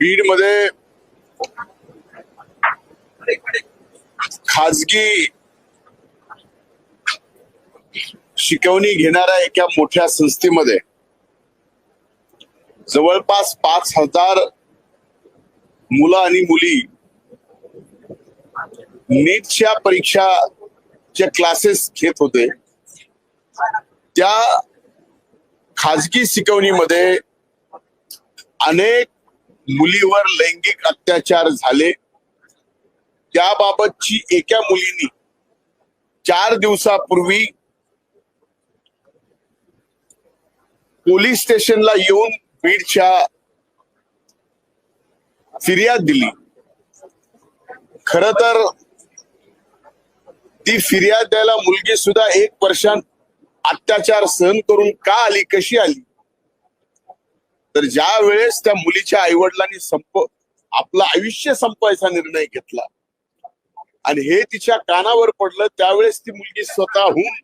बीडमध्ये खाजगी शिकवणी घेणाऱ्या एका मोठ्या संस्थेमध्ये जवळपास पाच हजार मुलं आणि मुली नीटच्या परीक्षाचे क्लासेस घेत होते. त्या खाजगी शिकवणीमध्ये अनेक मुलीवर लैंगिक अत्याचार झाले. त्याबाबतची एका मुलीनी चार दिवसापूर्वी पोलीस स्टेशनला येऊन बीडच्या फिर्याद दिली. खर तर ती फिर्याद द्यायला मुलगी सुद्धा एक वर्षान अत्याचार सहन करून का आली कशी आली? तर ज्या वेळेस त्या मुलीच्या आईवडिलांनी संप आपलं आयुष्य संपवायचा निर्णय घेतला आणि हे तिच्या कानावर पडलं त्यावेळेस ती मुलगी स्वतःहून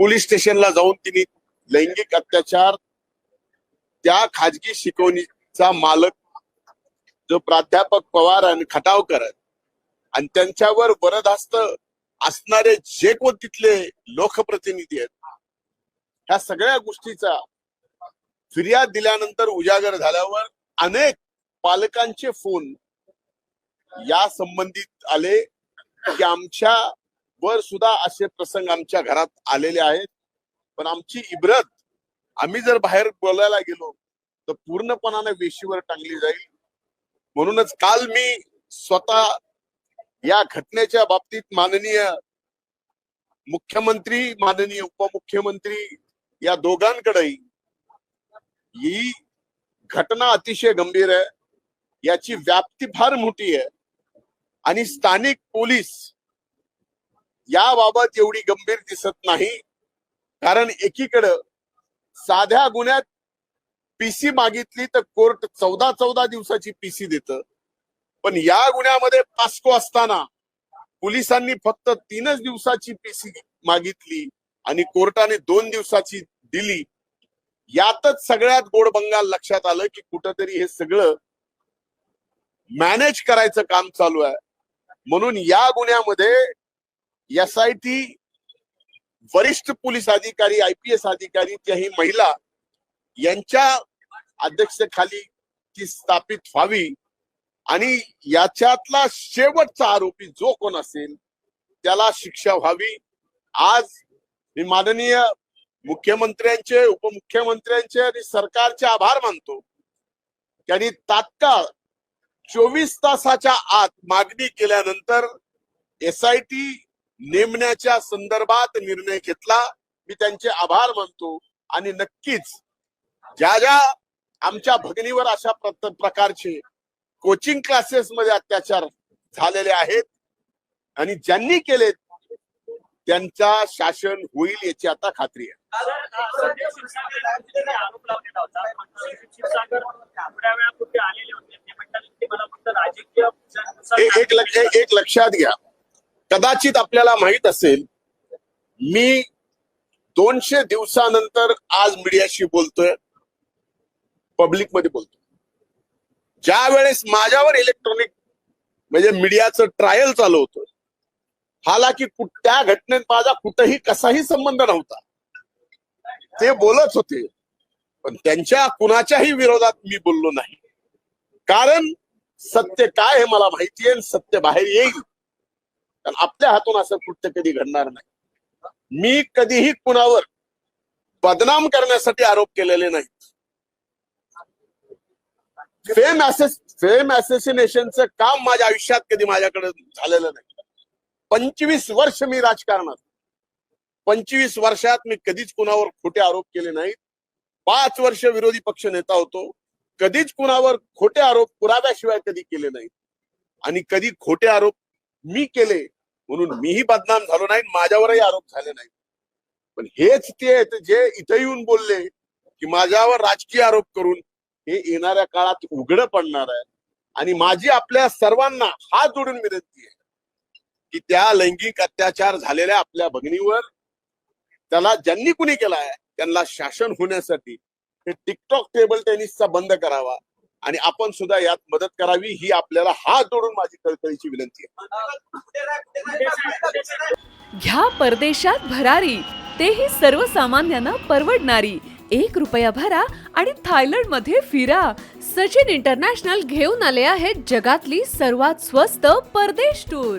पोलीस स्टेशनला जाऊन तिने लैंगिक अत्याचार त्या खाजगी शिकवणीचा मालक जो प्राध्यापक पवार आणि खटावकर आहेत आणि त्यांच्यावर वरदहस्त असणारे जे कोण तिथले लोकप्रतिनिधी आहेत ह्या सगळ्या गोष्टीचा फिर्याद दिल्यानंतर उजागर झाल्यावर अनेक पालकांचे फोन या संबंधित आले की आमच्या वर सुद्धा असे प्रसंग आमच्या घरात आलेले आहेत. पण आमची इब्रत आम्ही जर बाहेर बोलायला गेलो तर पूर्णपणाने वेशीवर टांगली जाईल. म्हणूनच काल मी स्वतः या घटनेच्या बाबतीत माननीय मुख्यमंत्री माननीय उपमुख्यमंत्री या दोघांकडेही ही घटना अतिशय गंभीर आहे. याची व्याप्ती फार मोठी आहे. आणि स्थानिक पोलीस याबाबत एवढी गंभीर दिसत नाही. कारण एकीकडं साध्या गुन्ह्यात पीसी मागितली तर कोर्ट चौदा चौदा दिवसाची पीसी देत. पण या गुन्ह्यामध्ये पास्को असताना पोलिसांनी फक्त तीनच दिवसाची पीसी मागितली आणि कोर्टाने दोन दिवसाची दिली. यातच सगळ्यात गोड बंगाल लक्षात आलं की कुठंतरी हे सगळं मॅनेज करायचं काम चालू आहे. म्हणून या गुन्ह्यामध्ये एस आय टी वरिष्ठ पोलीस अधिकारी आय पी एस अधिकारी त्याही महिला यांच्या अध्यक्षतेखाली ती स्थापित व्हावी. आणि याच्यातला शेवटचा आरोपी जो कोण असेल त्याला शिक्षा व्हावी. आज मी माननीय मुख्यमंत्र्यांचे उपमुख्यमंत्र्यांचे आणि सरकारचे आभार मानतो. त्यांनी तात्काळ चोवीस तासाच्या आत मागणी केल्यानंतर एस आय टी नेमण्याच्या संदर्भात निर्णय घेतला. मी त्यांचे आभार मानतो आणि नक्कीच ज्या ज्या आमच्या भगिनीवर अशा प्रकारचे कोचिंग क्लासेस मध्ये अत्याचार झालेले आहेत आणि ज्यांनी केलेत त्यांचा शासन होईल याची आता खात्री आहे. ए- एक एक लक्षात घ्या. कदाचित आपल्याला माहीत असेल मी दोनशे दिवसानंतर आज मीडियाशी बोलतोय पब्लिकमध्ये बोलतोय. ज्या वेळेस माझ्यावर इलेक्ट्रॉनिक म्हणजे मीडियाचं ट्रायल चालू होतं हालाकी त्या घटनेत माझा कुठंही कसाही संबंध नव्हता. ते बोलत होते पण त्यांच्या कुणाच्याही विरोधात मी बोललो नाही. कारण सत्य काय हे मला माहिती आहे सत्य बाहेर येईल. कारण आपल्या हातून असं कृत्य कधी घडणार नाही. मी कधीही कुणावर बदनाम करण्यासाठी आरोप केलेले नाहीत. फेम असेस फेम असोसिनेशनचं काम माझ्या आयुष्यात कधी माझ्याकडे झालेलं नाही. पंचवीस वर्ष मी राजकारणात. पंचवीस वर्षात मी कधीच कुणावर खोटे आरोप केले नाहीत. पाच वर्ष विरोधी पक्ष नेता होतो. कधीच कुणावर खोटे आरोप पुराव्याशिवाय कधी केले नाहीत. आणि कधी खोटे आरोप मी केले म्हणून मीही बदनाम झालो नाही माझ्यावरही आरोप झाले नाहीत. पण हेच ते आहेत जे इथं येऊन बोलले की माझ्यावर राजकीय आरोप करून हे येणाऱ्या काळात उघड पडणार आहे. आणि माझी आपल्या सर्वांना हात जोडून विनंती आहे. की त्या लैंगिक अत्याचार झालेल्या आपल्या भगिनीवर त्याला ज्यांनी कुणी केलाय त्यांना शासन होण्यासाठी हे टिकटॉक टेबल टेनिसचा बंद करावा. आणि आपण सुद्धा यात मदत करावी ही आपल्याला हात जोडून माझी कळकळीची विनंती आहे. घ्या परदेशात भरारी. तेही सर्वसामान्यांना परवडणारी. एक रुपया भरा आणि थायलंडमध्ये फिरा. सचिन इंटरनॅशनल घेऊन आले आहेत जगातली सर्वात स्वस्त परदेश टूर.